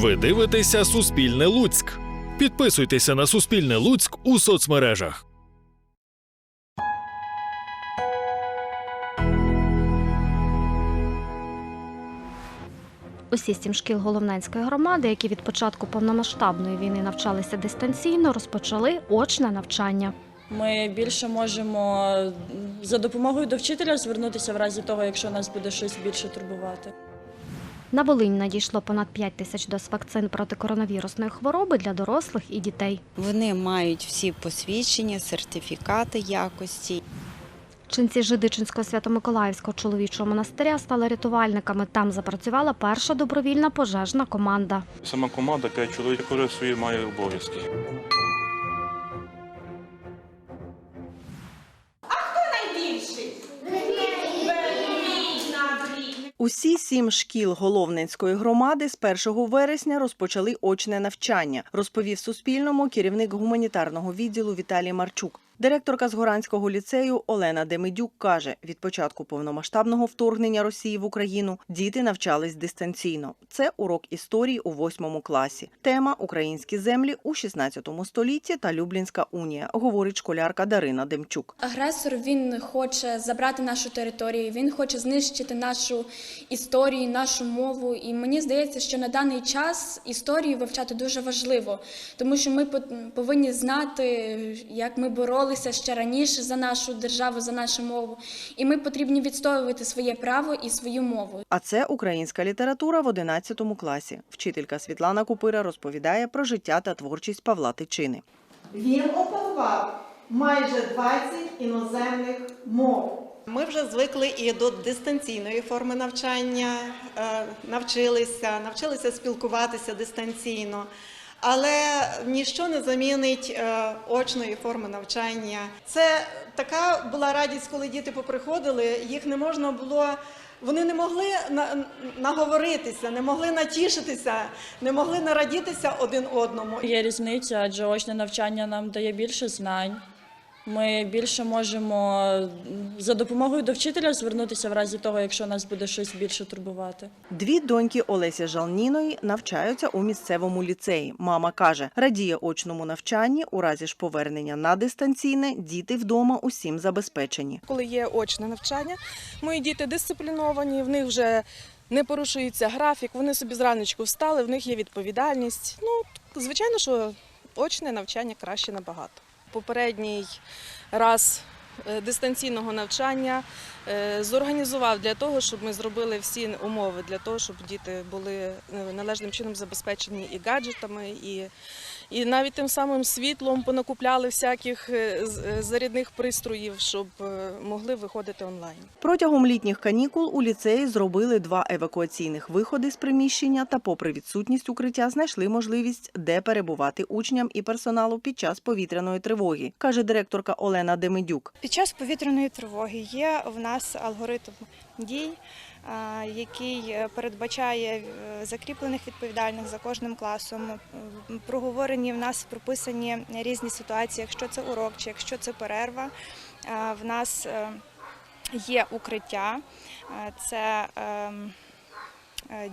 Ви дивитеся Суспільне Луцьк. Підписуйтеся на Суспільне Луцьк у соцмережах. Усі сім шкіл Головненської громади, які від початку повномасштабної війни навчалися дистанційно, розпочали очне навчання. Ми більше можемо за допомогою до вчителя звернутися в разі того, якщо нас буде щось більше турбувати. На Волинь надійшло понад 5 тисяч доз вакцин проти коронавірусної хвороби для дорослих і дітей. Вони мають всі посвідчення, сертифікати якості. Ченці Жидичинського Свято-Миколаївського чоловічого монастиря стали рятувальниками. Там запрацювала перша добровільна пожежна команда. Сама команда 5 чоловік, кожен свої має обов'язки. Усі сім шкіл Головненської громади з 1 вересня розпочали очне навчання, розповів Суспільному керівник гуманітарного відділу Віталій Марчук. Директорка Згоранського ліцею Олена Демидюк каже, від початку повномасштабного вторгнення Росії в Україну діти навчались дистанційно. Це урок історії у восьмому класі. Тема Українські землі у 16 столітті та Люблінська унія, говорить школярка Дарина Демчук. Агресор він хоче забрати нашу територію, він хоче знищити нашу історію, нашу мову. І мені здається, що на даний час історію вивчати дуже важливо, тому що ми повинні знати, як ми боролися ще раніше за нашу державу, за нашу мову. І ми потрібні відстоювати своє право і свою мову. А це українська література в 11 класі. Вчителька Світлана Купира розповідає про життя та творчість Павла Тичини. Він опанував майже 20 іноземних мов. Ми вже звикли і до дистанційної форми навчання, е, навчилися, навчилися спілкуватися дистанційно. Але ніщо не замінить е, очної форми навчання. Це така була радість, коли діти поприходили. Їх не можна було, вони не могли на- наговоритися, не могли натішитися, не могли нарадітися один одному. Є різниця, адже очне навчання нам дає більше знань. Ми більше можемо за допомогою до вчителя звернутися в разі того, якщо нас буде щось більше турбувати. Дві доньки Олесі Жалніної навчаються у місцевому ліцеї. Мама каже, радіє очному навчанні. У разі ж повернення на дистанційне діти вдома усім забезпечені. коли є очне навчання. Мої діти дисципліновані, в них вже не порушується графік, вони собі зраночку встали, в них є відповідальність. Ну, звичайно, що очне навчання краще набагато. Попередній раз е, дистанційного навчання е, зорганізував для того, щоб ми зробили всі умови для того, щоб діти були е, належним чином забезпечені і гаджетами, і, і навіть тим самим світлом понакупляли всяких е, е, зарядних пристроїв, щоб е, могли виходити онлайн. Протягом літніх канікул у ліцеї зробили два евакуаційних виходи з приміщення та, попри відсутність укриття, знайшли можливість, де перебувати учням і персоналу під час повітряної тривоги, каже директорка Олена Демидюк. Під час повітряної тривоги є в нас алгоритм дій, який е, передбачає е, закріплених відповідальних за кожним класом. Проговорені в нас прописані різні ситуації, якщо це урок чи якщо це перерва. В нас е, є укриття, це ем,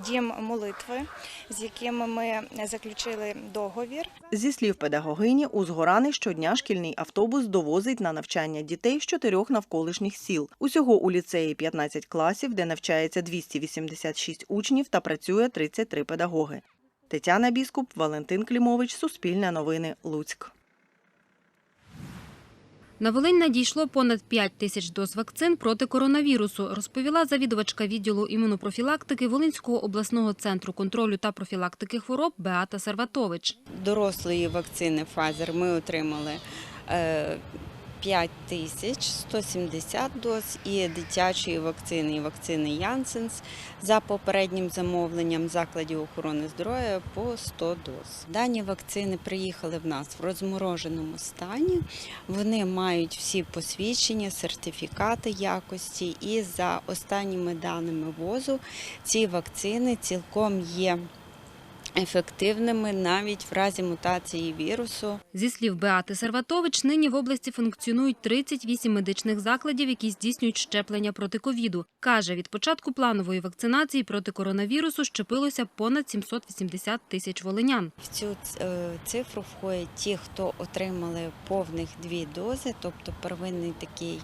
дім молитви, з якими ми заключили договір. Зі слів педагогині, у Згорани щодня шкільний автобус довозить на навчання дітей з чотирьох навколишніх сіл. Усього у ліцеї 15 класів, де навчається 286 учнів та працює 33 педагоги. Тетяна Біскуп, Валентин Клімович, Суспільне новини, Луцьк. На Волинь надійшло понад 5 тисяч доз вакцин проти коронавірусу, розповіла завідувачка відділу імунопрофілактики Волинського обласного центру контролю та профілактики хвороб Беата Серватович. Дорослої вакцини Pfizer ми отримали е, 5 тисяч 170 доз і дитячої вакцини і вакцини Janssens за попереднім замовленням закладів охорони здоров'я по 100 доз. Дані вакцини приїхали в нас в розмороженому стані. Вони мають всі посвідчення, сертифікати якості і за останніми даними ВОЗу ці вакцини цілком є ефективними навіть в разі мутації вірусу. Зі слів Беати Серватович, нині в області функціонують 38 медичних закладів, які здійснюють щеплення проти ковіду. Каже, від початку планової вакцинації проти коронавірусу щепилося понад 780 тисяч волинян. В цю е, цифру входять ті, хто отримали повних дві дози, тобто первинний такий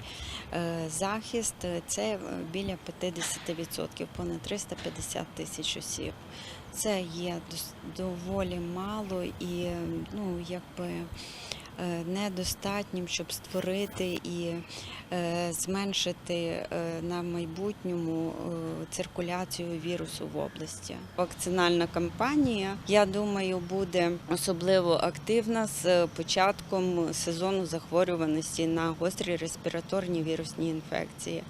е, захист, це е, біля 50%, понад 350 тисяч осіб. Це є дос- доволі мало і ну, якби е, недостатнім, щоб створити і е, зменшити е, на майбутньому циркуляцію вірусу в області. Вакцинальна кампанія, я думаю, буде особливо активна з початком сезону захворюваності на гострі респіраторні вірусні інфекції.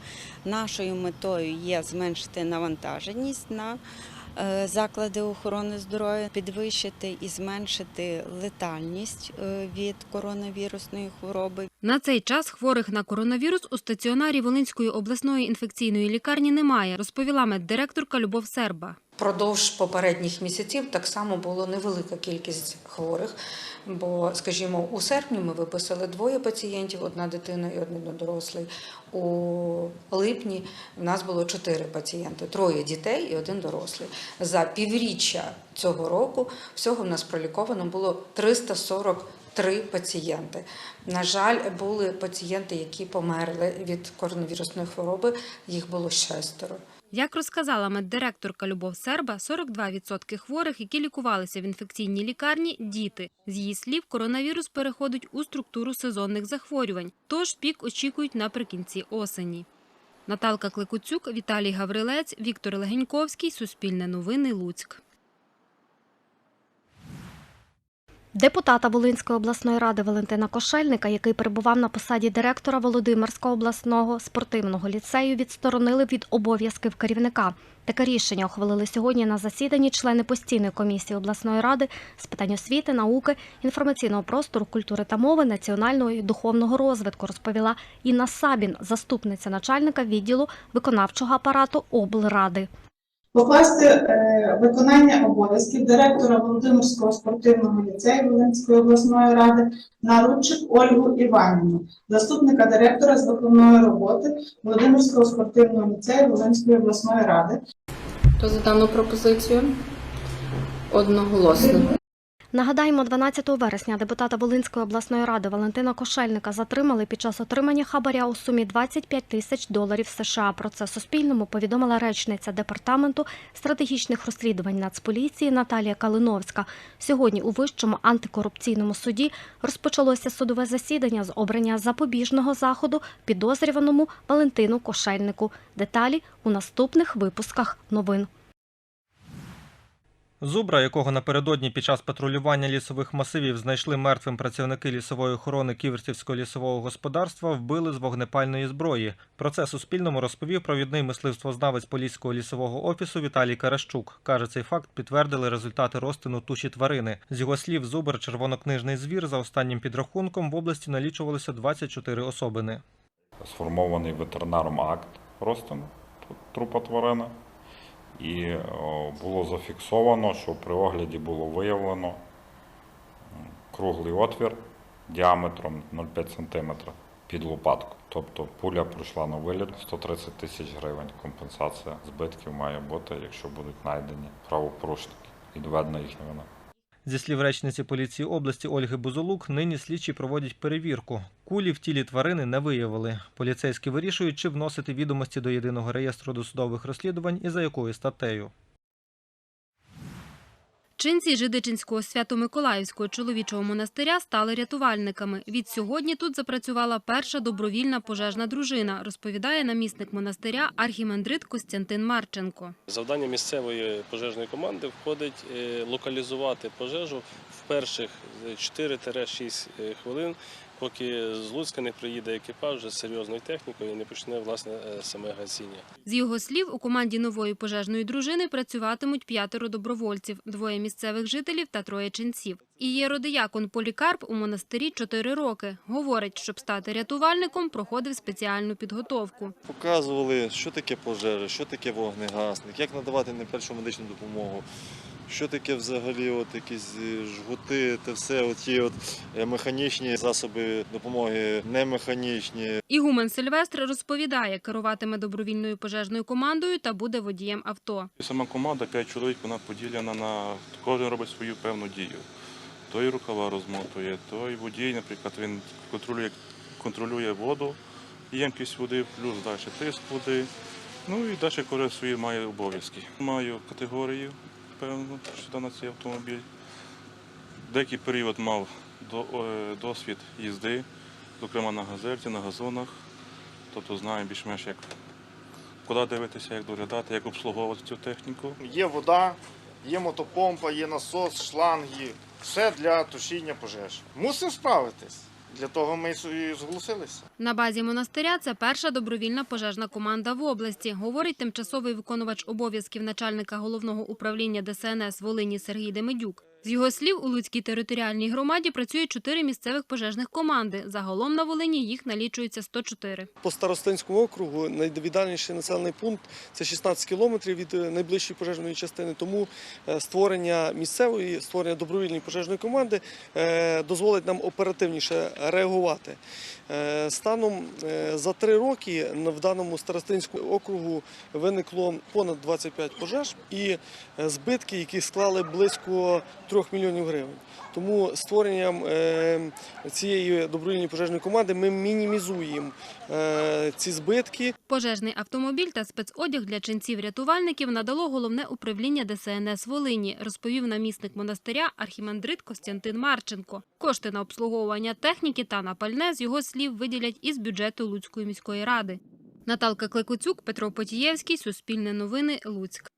Нашою метою є зменшити навантаженість на заклади охорони здоров'я, підвищити і зменшити летальність е, від коронавірусної хвороби. На цей час хворих на коронавірус у стаціонарі Волинської обласної інфекційної лікарні немає, розповіла меддиректорка Любов Серба. Продовж попередніх місяців так само було невелика кількість хворих. Бо, скажімо, у серпні ми виписали двоє пацієнтів, одна дитина і один дорослий. У липні в нас було чотири пацієнти, троє дітей і один дорослий. За півріччя цього року всього в нас проліковано було 343 пацієнти. На жаль, були пацієнти, які померли від коронавірусної хвороби. Їх було шестеро. Як розказала меддиректорка Любов Серба, 42% хворих, які лікувалися в інфекційній лікарні – діти. З її слів, коронавірус переходить у структуру сезонних захворювань, тож пік очікують наприкінці осені. Наталка Кликуцюк, Віталій Гаврилець, Віктор Легеньковський, Суспільне новини, Луцьк. Депутата Волинської обласної ради Валентина Кошельника, який перебував на посаді директора Володимирського обласного спортивного ліцею, відсторонили від обов'язків керівника. Таке рішення ухвалили сьогодні на засіданні члени постійної комісії обласної ради з питань освіти, науки, інформаційного простору, культури та мови, національного і духовного розвитку, розповіла Інна Сабін, заступниця начальника відділу виконавчого апарату облради. Покласти е, виконання обов'язків директора Володимирського спортивного ліцею Волинської обласної ради на Ольгу Іванівну, заступника директора з виконної роботи Володимирського спортивного ліцею Волинської обласної ради. Хто за дану пропозицію? Одноголосно. Нагадаємо, 12 вересня депутата Волинської обласної ради Валентина Кошельника затримали під час отримання хабаря у сумі 25 тисяч доларів США. Про це Суспільному повідомила речниця департаменту стратегічних розслідувань Нацполіції Наталія Калиновська. Сьогодні у вищому антикорупційному суді розпочалося судове засідання з обрання запобіжного заходу підозрюваному Валентину Кошельнику. Деталі у наступних випусках новин. Зубра, якого напередодні під час патрулювання лісових масивів знайшли мертвим працівники лісової охорони Ківерцівського лісового господарства, вбили з вогнепальної зброї. Про це Суспільному розповів провідний мисливствознавець Поліського лісового офісу Віталій Каращук. Каже, цей факт підтвердили результати розтину туші тварини. З його слів, зубр червонокнижний звір за останнім підрахунком в області налічувалося 24 особини. Сформований ветеринаром акт розтину трупа тварини. І було зафіксовано, що при огляді було виявлено круглий отвір діаметром 0,5 см під лопатку. Тобто пуля пройшла на виліт 130 тисяч гривень. Компенсація збитків має бути, якщо будуть знайдені правопорушники і доведена їхня вина. Зі слів речниці поліції області Ольги Бузолук, нині слідчі проводять перевірку. Кулі в тілі тварини не виявили. Поліцейські вирішують, чи вносити відомості до єдиного реєстру досудових розслідувань і за якою статтею. Чинці Жидичинського Свято-Миколаївського чоловічого монастиря стали рятувальниками. Від сьогодні тут запрацювала перша добровільна пожежна дружина, розповідає намісник монастиря архімандрит Костянтин Марченко. Завдання місцевої пожежної команди входить е, локалізувати пожежу в перших 4-6 хвилин, поки з Луцька не приїде екіпаж вже з серйозною технікою і не почне власне е, саме гасіння. З його слів, у команді нової пожежної дружини працюватимуть п'ятеро добровольців, двоє місцевих жителів та троє ченців. І єродиякон Полікарп у монастирі чотири роки. Говорить, щоб стати рятувальником, проходив спеціальну підготовку. Показували, що таке пожежа, що таке вогнегасник, як надавати найпершу медичну допомогу. Що таке взагалі от якісь е, жгути, те все, оті от е, механічні засоби допомоги, немеханічні. Ігумен Сильвестр розповідає, керуватиме добровільною пожежною командою та буде водієм авто. Сама команда, п'ять чоловік, вона поділена на кожен робить свою певну дію. Той рукава розмотує, той водій, наприклад, він контролює, контролює воду, ємкість води, плюс далі тиск води. Ну і далі кожен свої має обов'язки. Маю категорію, певну, сюди на цей автомобіль. Деякий період мав е, досвід їзди, зокрема на газельці, на газонах. Тобто знаю більш-менш як куди дивитися, як доглядати, як обслуговувати цю техніку. Є вода, є мотопомпа, є насос, шланги. Все для тушіння пожеж. Мусимо справитись. Для того ми і зголосилися. На базі монастиря це перша добровільна пожежна команда в області, говорить тимчасовий виконувач обов'язків начальника головного управління ДСНС Волині Сергій Демидюк. З його слів, у Луцькій територіальній громаді працює чотири місцевих пожежних команди. Загалом на Волині їх налічується 104. По Старостинському округу найвіддаленіший населений пункт це 16 кілометрів від е, найближчої пожежної частини. Тому е, створення місцевої, створення добровільної пожежної команди е, дозволить нам оперативніше реагувати. Станом за три роки в даному Старостинському округу виникло понад 25 пожеж і збитки, які склали близько 3 мільйонів гривень. Тому створенням е, цієї добровільної пожежної команди ми мінімізуємо е, ці збитки. Пожежний автомобіль та спецодяг для ченців-рятувальників надало головне управління ДСНС Волині, розповів намісник монастиря архімандрит Костянтин Марченко. Кошти на обслуговування техніки та на пальне з його слів виділять із бюджету Луцької міської ради. Наталка Клекоцюк, Петро Потієвський, Суспільне новини, Луцьк.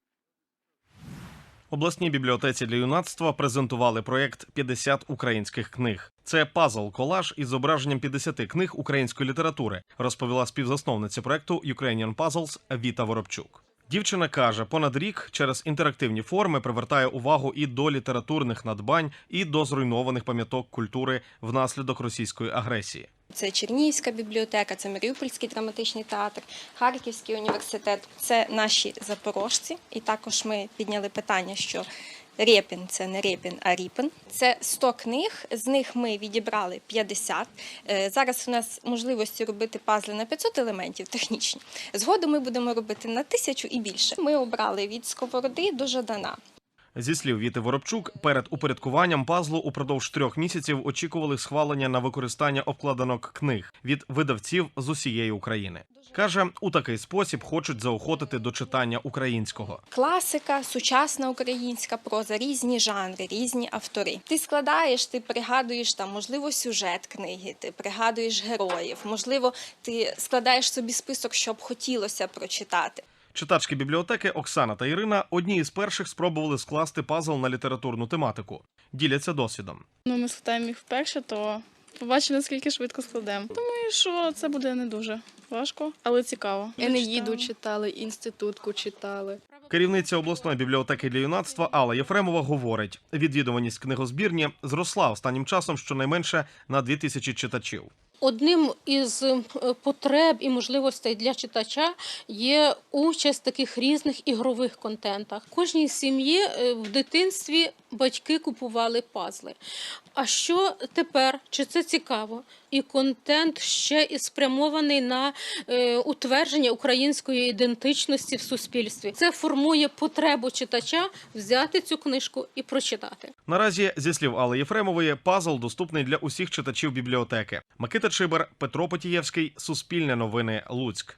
Обласній бібліотеці для юнацтва презентували проєкт «50 українських книг. Це пазл-колаж із зображенням 50 книг української літератури, розповіла співзасновниця проєкту Ukrainian Puzzles Віта Воробчук. Дівчина каже, понад рік через інтерактивні форми привертає увагу і до літературних надбань, і до зруйнованих пам'яток культури внаслідок російської агресії. Це Чернігівська бібліотека, це Маріупольський драматичний театр, Харківський університет. Це наші запорожці. І також ми підняли питання, що Рєпін це не Рєпін, а Ріпин. Це 100 книг. З них ми відібрали 50. Е, Зараз у нас можливості робити пазли на 500 елементів технічні. Згодом ми будемо робити на тисячу і більше. Ми обрали від сковороди до Жадана. Зі слів Віти Воробчук, перед упорядкуванням пазлу упродовж трьох місяців очікували схвалення на використання обкладинок книг від видавців з усієї України. Каже, у такий спосіб хочуть заохотити до читання українського. Класика, сучасна українська проза, різні жанри, різні автори. Ти складаєш, ти пригадуєш там, можливо, сюжет книги, ти пригадуєш героїв, можливо, ти складаєш собі список, що б хотілося прочитати. Читачки бібліотеки Оксана та Ірина одні із перших спробували скласти пазл на літературну тематику. Діляться досвідом. Ну, ми складаємо їх вперше, то побачимо, наскільки швидко складемо. Думаю, що це буде не дуже важко, але цікаво. Енеїду читали, інститутку читали. Керівниця обласної бібліотеки для юнацтва Алла Єфремова говорить: відвідуваність книгозбірні зросла останнім часом щонайменше на 2000 читачів. Одним із е, потреб і можливостей для читача є участь в таких різних ігрових контентах. Кожній сім'ї е, в дитинстві батьки купували пазли. А що тепер? Чи це цікаво? І контент ще і спрямований на е, утвердження української ідентичності в суспільстві. Це формує потребу читача взяти цю книжку і прочитати. Наразі, зі слів Алли Єфремової, пазл доступний для усіх читачів бібліотеки. Микита Чибер, Петро Потієвський, Суспільне новини, Луцьк.